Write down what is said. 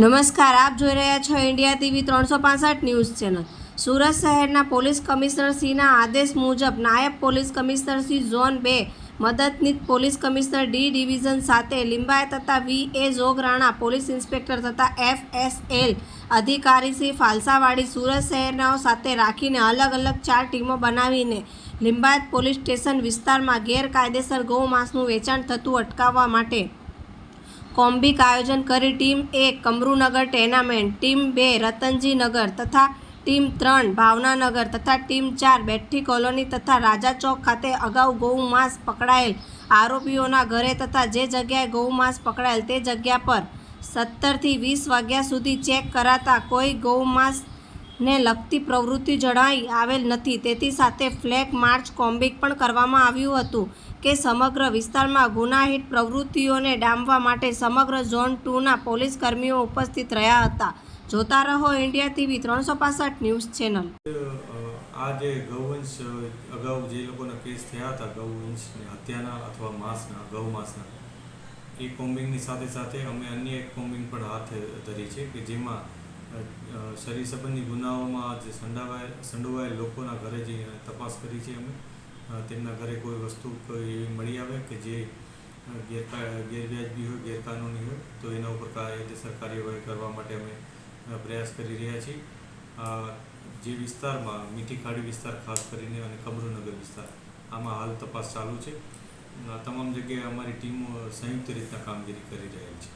નમસ્કાર, આપ જોઈ રહ્યા છો ઇન્ડિયા ટીવી ત્રણસો પાસઠ ન્યૂઝ ચેનલ. સુરત શહેરના પોલીસ કમિશનર શ્રીના આદેશ મુજબ નાયબ પોલીસ કમિશનર શ્રી ઝોન બે મદદનીત પોલીસ કમિશનર ડી ડિવિઝન સાથે લિંબાયત તથા V A Jograna police inspector તથા એફ એસ એલ અધિકારી શ્રી ફાલસાવાડી સુરત શહેરનાઓ સાથે રાખીને અલગ અલગ ચાર ટીમો બનાવીને લિંબાયત પોલીસ સ્ટેશન વિસ્તારમાં ગેરકાયદેસર ગૌ માંસનું વેચાણ થતું અટકાવવા માટે કોમ્બિક આયોજન કરી ટીમ એક કમરુનગર ટેનામેન્ટ, ટીમ બે રતનજી નગર તથા ટીમ ત્રણ ભાવનાનગર તથા ટીમ ચાર બેઠી કોલોની તથા રાજા ચોક ખાતે અગાઉ ગૌમાંસ પકડાયેલ. આરોપીઓના ઘરે તથા જે જગ્યાએ ગૌમાંસ પકડાયેલ તે જગ્યા પર સત્તરથી વીસ વાગ્યા સુધી ચેક કરાતા કોઈ ગૌમાંસને લગતી પ્રવૃત્તિ જણાઈ આવેલ નથી. તેથી સાથે ફ્લેગ માર્ચ કોમ્બિક પણ કરવામાં આવ્યું હતું કે સમગ્ર વિસ્તારમાં ગુનાહિત પ્રવૃત્તિઓને ડામવા માટે સમગ્ર ઝોન ટુના પોલીસ કર્મીઓ ઉપસ્થિત રહ્યા હતા. જોતા રહો ઇન્ડિયા ટીવી ત્રણસો પાસઠ ન્યૂઝ ચેનલ. આ જે ગૌવંશ અગાઉ જે લોકોના કેસ થયા હતા, ગૌવંશની હત્યાના અથવા માંસના, ગૌ માંસના, એ કોમ્બિંગની સાથે સાથે અમે અન્ય એક કોમ્બિંગ પણ હાથ ધરી છે કે જેમાં શરીર સંબંધી ગુનાઓમાં જે સંડાવાય સંડોવાયેલ લોકોના ઘરે જઈ અને તપાસ કરી છે અમે. તેમના ઘરે કોઈ વસ્તુ કોઈ એવી મળી આવે કે જે ગેરકા, ગેરવ્યાજબી હોય, ગેરકાનૂની હોય, તો એના ઉપર કાયદેસર કાર્યવાહી કરવા માટે અમે પ્રયાસ કરી રહ્યા છીએ. જે વિસ્તારમાં મીઠી ખાડી વિસ્તાર ખાસ કરીને અને કમરુનગર વિસ્તાર, આમાં હાલ તપાસ ચાલુ છે. તમામ જગ્યાએ અમારી ટીમો સંયુક્ત રીતના કામગીરી કરી રહેલ છે.